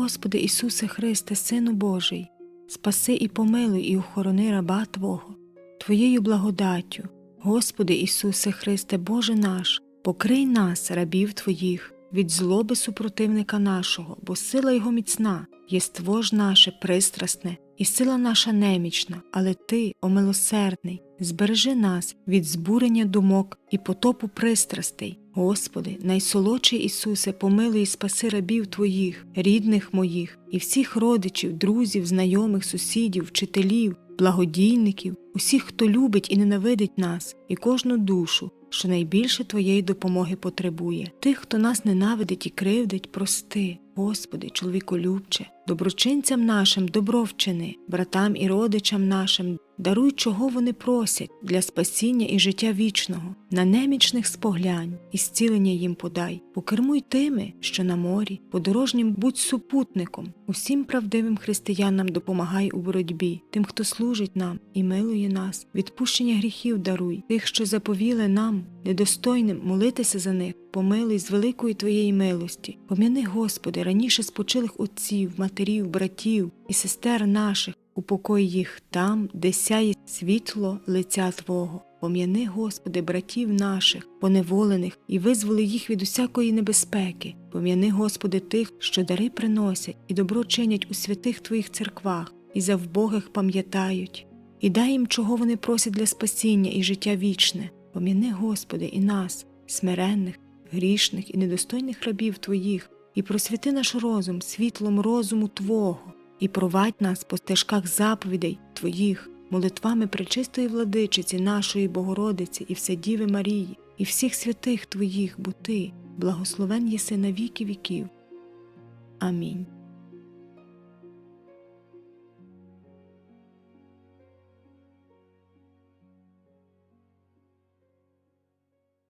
Господи Ісусе Христе, Сину Божий, спаси і помилуй і охорони раба Твого, Твоєю благодаттю, Господи Ісусе Христе, Боже наш, покрий нас, рабів Твоїх, від злоби супротивника нашого, бо сила Його міцна, єство ж наше пристрасне, і сила наша немічна, але Ти, о збережи нас від збурення думок і потопу пристрастей. Господи, найсолодший Ісусе, помилуй і спаси рабів Твоїх, рідних моїх, і всіх родичів, друзів, знайомих, сусідів, вчителів, благодійників, усіх, хто любить і ненавидить нас, і кожну душу, що найбільше Твоєї допомоги потребує. Тих, хто нас ненавидить і кривдить, прости, Господи, чоловіколюбче, доброчинцям нашим добро вчини, братам і родичам нашим даруй, чого вони просять для спасіння і життя вічного, на немічних споглянь і зцілення їм подай, покермуй тими, що на морі, подорожнім будь супутником, усім правдивим християнам допомагай у боротьбі, тим, хто служить нам і милує нас, відпущення гріхів даруй, тих, що заповіли нам, недостойним молитися за них, помилуй з великої Твоєї милості, пом'яни, Господи, раніше спочилих отців, матерів, братів і сестер наших, упокой їх там, де сяє світло лиця Твого. Пом'яни, Господи, братів наших, поневолених, і визволи їх від усякої небезпеки. Пом'яни, Господи, тих, що дари приносять і добро чинять у святих Твоїх церквах, і за вбогих пам'ятають, і дай їм, чого вони просять для спасіння і життя вічне. Пом'яни, Господи, і нас, смиренних, грішних і недостойних рабів Твоїх, і просвіти наш розум світлом розуму Твого, і провадь нас по стежках заповідей Твоїх, молитвами пречистої владичиці нашої Богородиці і Вседіви Марії, і всіх святих Твоїх, бо Ти, благословен єси на віки віків. Амінь.